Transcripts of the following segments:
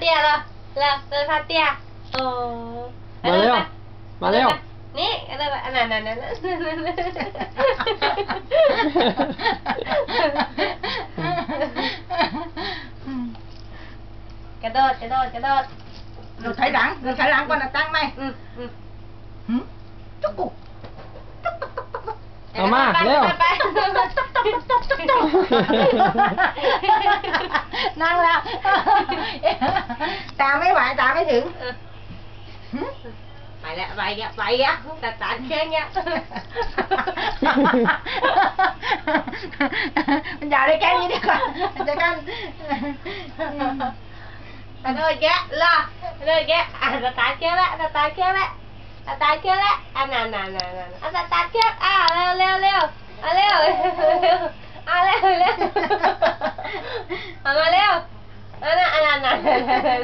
เตี้ยเหรอเหรอเดินพาเตี้ยโอ้มาเร็วมาเร็วนี่เดินไปอันนั้นอั นนั้นอันนั้นกระโดดกระโดดกระโดดเราถอยหลังเราถอยหลังก่อนนะตั้งไหมอืมอืมหืมจุกกุกเอามาเร็วไปนั่งแล้ว ตาไม่ไหวตาไม่ถึงเออหืมไปแล้วไปแล้วไปแล้วแต่ตาเชื่อเงี้ยมันอย่าได้แค่นี้ดีกว่ามันจะกันกระโดดแกะล่ะกระโดดแกะอะสตาร์ทเครื่องละสตาร์ทเครื่องละสตาร์ทเครื่องละอะนั่นนั่นนั่นนั่นอะสตาร์ทเครื่องอะเร็วเร็วเร็วอะเร็วเร็ว อะเร็วเร็วเอามาเร็วอะนั่นอะนั่นนั่นนั่น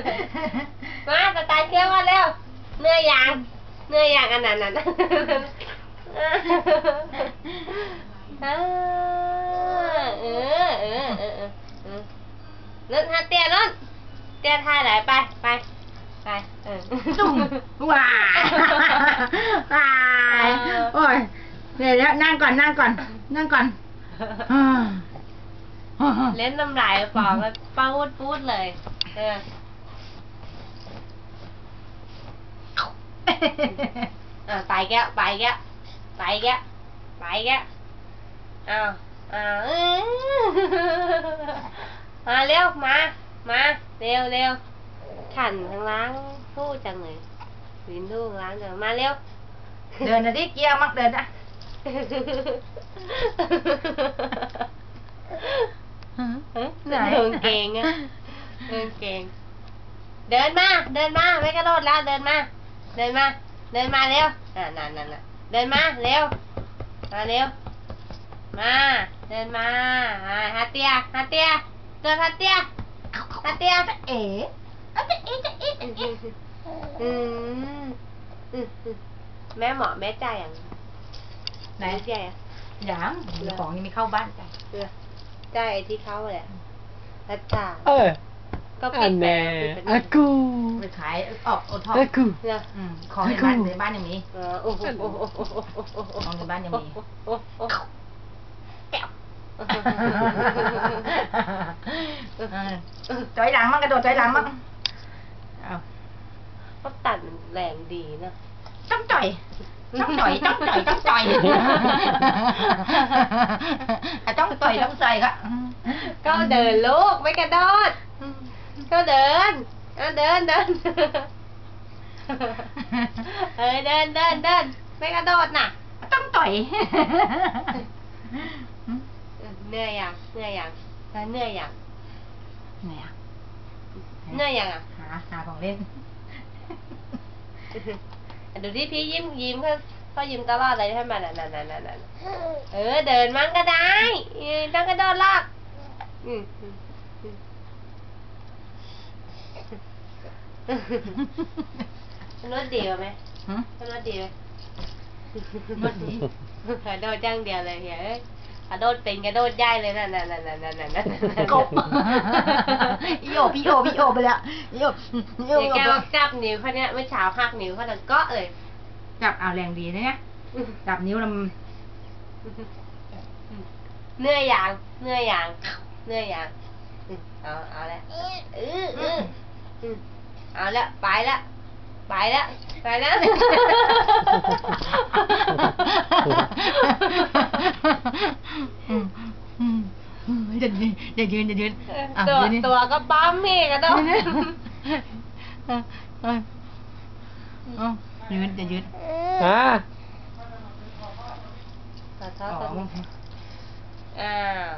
มาสตาร์ทเครื่องมาเร็วเหนื่อยยังเหนื่อยยังอะนั่นนั่นอ่าเออเออเออเออเออนั่นฮะเตี้ยนั่นเตี้ยท่าไหนไปไปไปเออตุ้มว้ายว้ายโอ้ยเดี๋ยวแล้วนั่งก่อนนั่งก่อนนั่งก่อนอ่า เล่นน้ำลายฟองแล้วป้าพูดพูดเลย เอออะไปแก้วไปแก้วไปแก้วไปแก้วอ้าวอ้าวเออมาเร็วมา มาเร็วเร็วขันข้างล่างทู่จังเลยวินทู่ข้างล่างจังมาเร็ว เดินนะดิเกียวมักเดินนะ ไหนเดินเก่งอะเดินเก่งเดินมา เดินมา ไม่กระโดดแล้ว เดินมา เดินมา เดินมาเร็วอ่านั่นนั่นน่ะเดินมาเร็ว มาเร็ว มา เดินมาอ่าฮัตเตียฮัตเตีย เดินฮัตเตียฮัตเตียเอ๋อะจะเอ๋จะเอ๋จะเอ๋อืมอืมอืมแม่หมอแม่ใจายอย่างไหนแม่ใจา ยอะยังของยังไม่เข้าบ้านจ้ะเออใจายไอ้ที่เขาแหละอาจารย์เออก็อัปินดไปแน่ปิดไปอากูไปขายออกโอท็อปอากูเนี่ยอืมของในบ้านในบ้านยังมีเออโอ้โหโอ้โหโอ้โหโอ้โหของในบ้านยังมีโอ้โหแก้วจอยหลังมั่งกระโดดจอยหลังมั่งเอาก็ตัดมันแรงดีนะ ต้องจ่อยต้องจ่อยต้องจ่อยต้องจ่อยอะต้องจ่อยต้องใส่ค่ะก็เดินลูกไม่กระโเดี๋ยวที่พี่ยิ้มยิ้มเขาเขายิ้มตลอดเลยใช่ไหมนั่นนั่นนั่นนั่นนั่นเออ เดินมั่งก็ได้เออต้องกระโดดลากอืมอืมอืมนวดดีไหมหืมนวดดีไหมนวดดีกระโดดจังเดียวเลยเฮ้ย กระโดดเป็นกระโดดใหญ่เลยนั่นนั่นนั่นนั่นนั่นนั่นนั่นกบพี่โอพี่โอพี่โอไปแล้วพี่โอพี่โอเดี๋ยวแกบอกจับนิ้วเขาเนี่ยเมื่อเช้าหักนิ้วเขาดังเกาะเลยจับเอาแรงดีนะเนี่ยจับนิ้วลเหนื่อยอย่างเหนื่อยอย่างเหนื่อยอย่างอืมเอาเอาละเออเอออืมเอาละไปละไปละไปละำ อย่ายืนอย่ายืนอย่ายืนอะตัวยืนนี่ตัวก็ปั๊มอีกอะต้องเออเออเอายืนอย่ายืนอ่าขอโทอ๋ษออ้าว